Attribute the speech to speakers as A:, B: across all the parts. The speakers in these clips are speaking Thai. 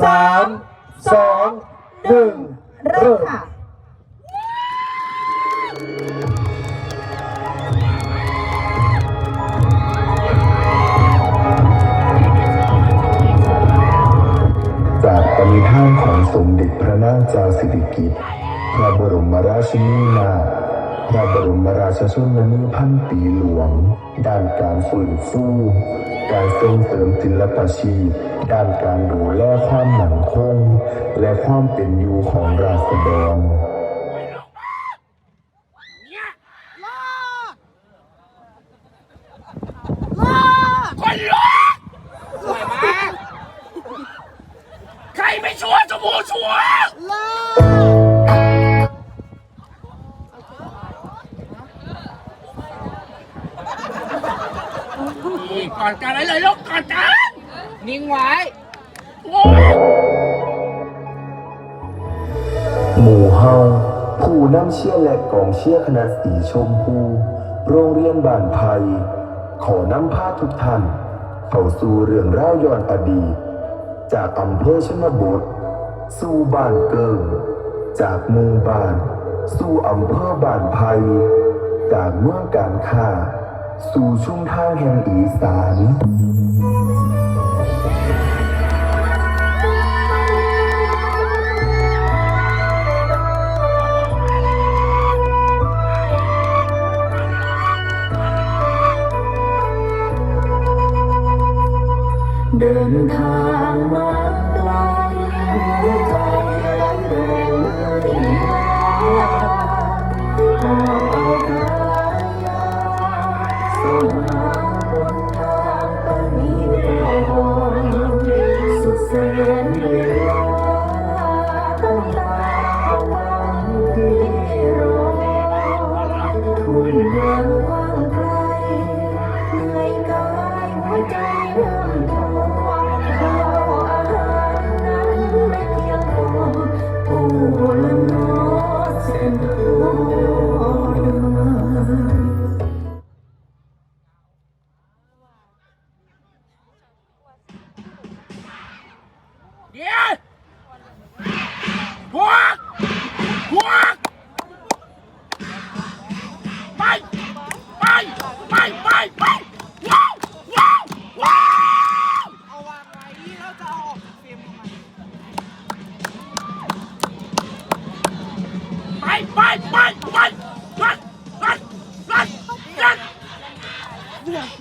A: สามสองหนึ่ง
B: เริ่มค่ะ
C: จากปณิธานของสมเด็จพระนางเจ้าสิริกิติ์พระบรมราชินีนาถ พระบรมราชชนนีพันปีหลวง ด้านการฟื้นฟูการส่งเสริมศิลปชีพด้านการดูแลความหมั่นคง และความเป็นอยู่ของราษฎร
D: อนการอะไรเลยลูกก่อนการนิ่งไว้โอ้ย
C: หมู่เฮาผู้นำเชียร์และกองเชียร์คณะสีชมพู โรงเรียนบ้านไผ่ขอนำพาทุกท่าน เข้าสู่เรื่องราวย้อนอดีต จากอำเภอชนบท สู่บ้านเกิงจากหมู่บ้าน สู่อำเภอบ้านไผ่จากเมืองการค้า สู่ชุมทางแห่งอีสาน
B: เดินทางมาไกลหัวใจเดินหาเอากา ด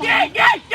B: เย้เ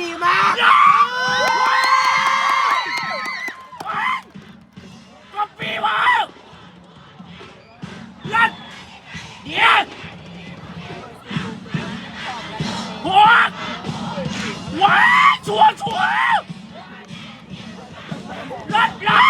B: ดี
E: มากก็
D: ปีวะยัดเดี๋ยวหัวว้าชัวชัวร์ลัดลัด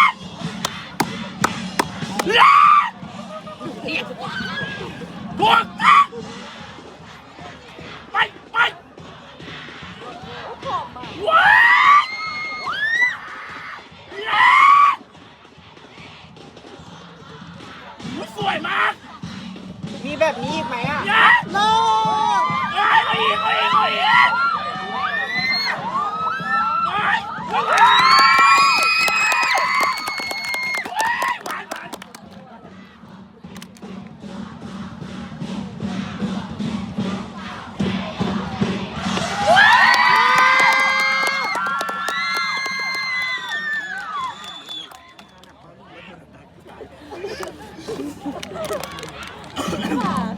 D: Wow.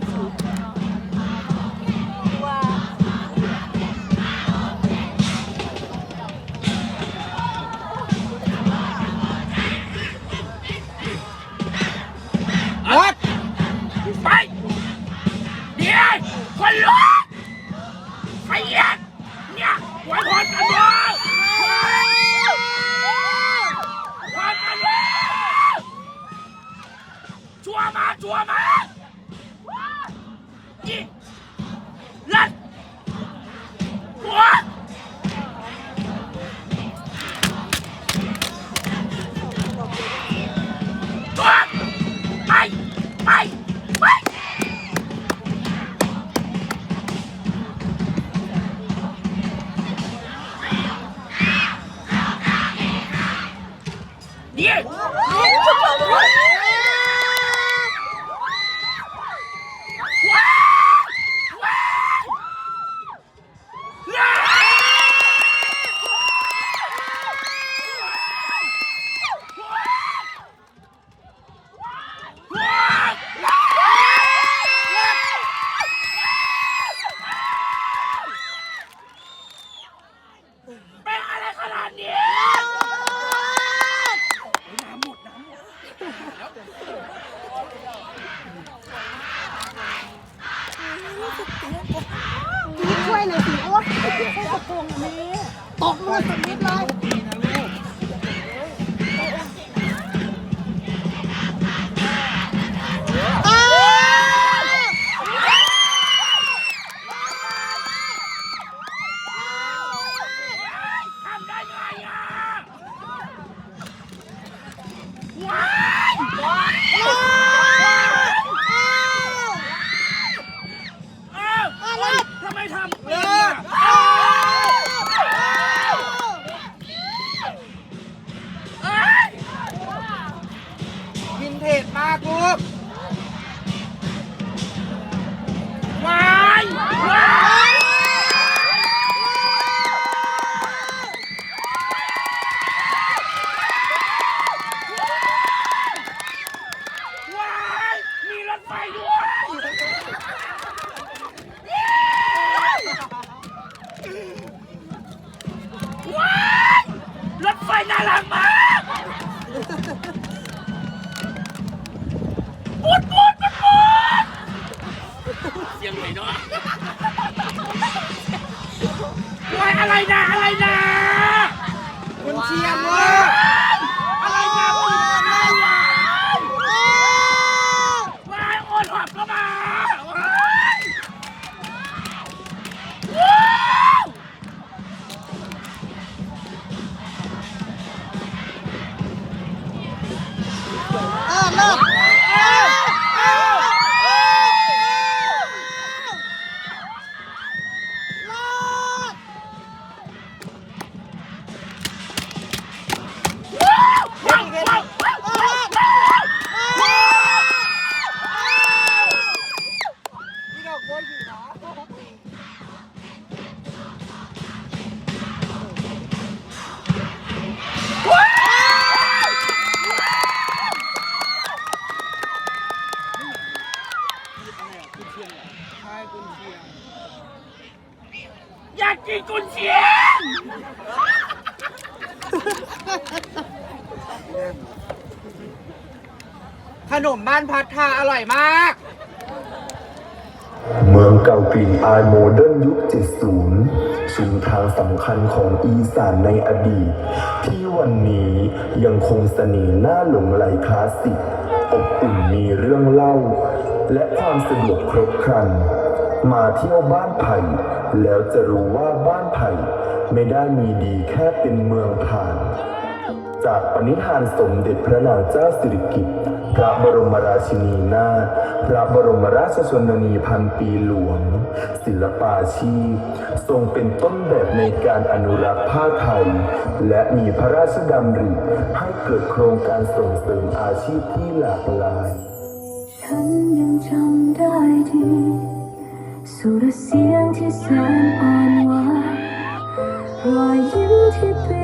D: เป็
E: นอะ
D: ไรขนาดนี้ น้ำหมดน้ำหมด
B: พี่ช่วยหน่อยสิโอ๊ยช่วยกระโปรงนี้ตกมือสักนิดเลย อะ
D: ไรนะอะไรนะ
E: คุณเชียร์มาก ขนมบ้านพัทธาอร่อยมาก
C: เมืองเก่ากลิ่นอายโมเดิร์นยุค 70 ชุมทางสำคัญของอีสานในอดีต ที่วันนี้ยังคงเสน่ห์น่าหลงไหลคลาสสิกอบอุ่นมีเรื่องเล่า และความสะดวกครบครัน มาเที่ยวบ้านไผ่แล้วจะรู้ว่าบ้านไผ่ไม่ได้มีดีแค่เป็นเมืองผ่าน จากปณิธานสมเด็จพระนางเจ้าสิริกิติ์พระบรมราชินีนาถพระบรมราชชนนีพันปีหลวง ศิลปาชีพ ทรงเป็นต้นแบบในการอนุรักษ์ผ้าไทย และมีพระราชดำริให้เกิดโครงการส่งเสริมอาชีพที่หลากหลาย
B: ฉันยังจำได้ดีสุรเสียงที่แสนอ่อนหวานรอยยิ้มที่เปลี่ยน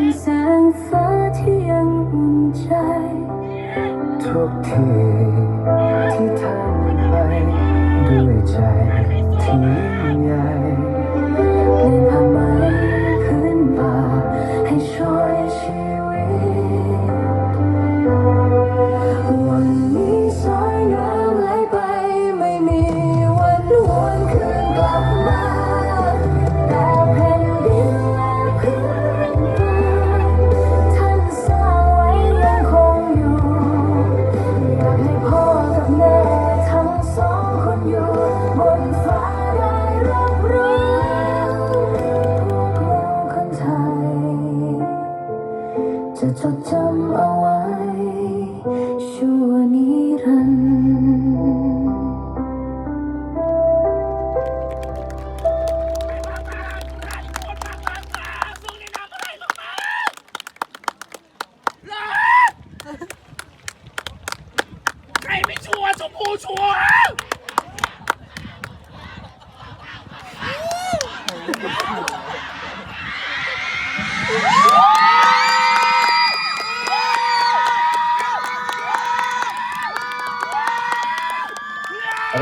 B: เป็นแสงฟ้าที่ยังอุ่นใจ
C: ทุกทีที่ทำไปด้วยใจที่ยิ่งใหญ่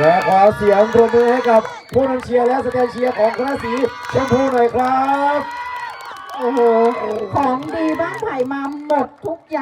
A: และขอเสียงปรบมือให้กับผู้นำเชียร์และสแตนเชียร์ของคณะสีชมพูหน่อยครับ
F: โอ้โห ของดีบ้านไผ่มาหมดทุกอย่าง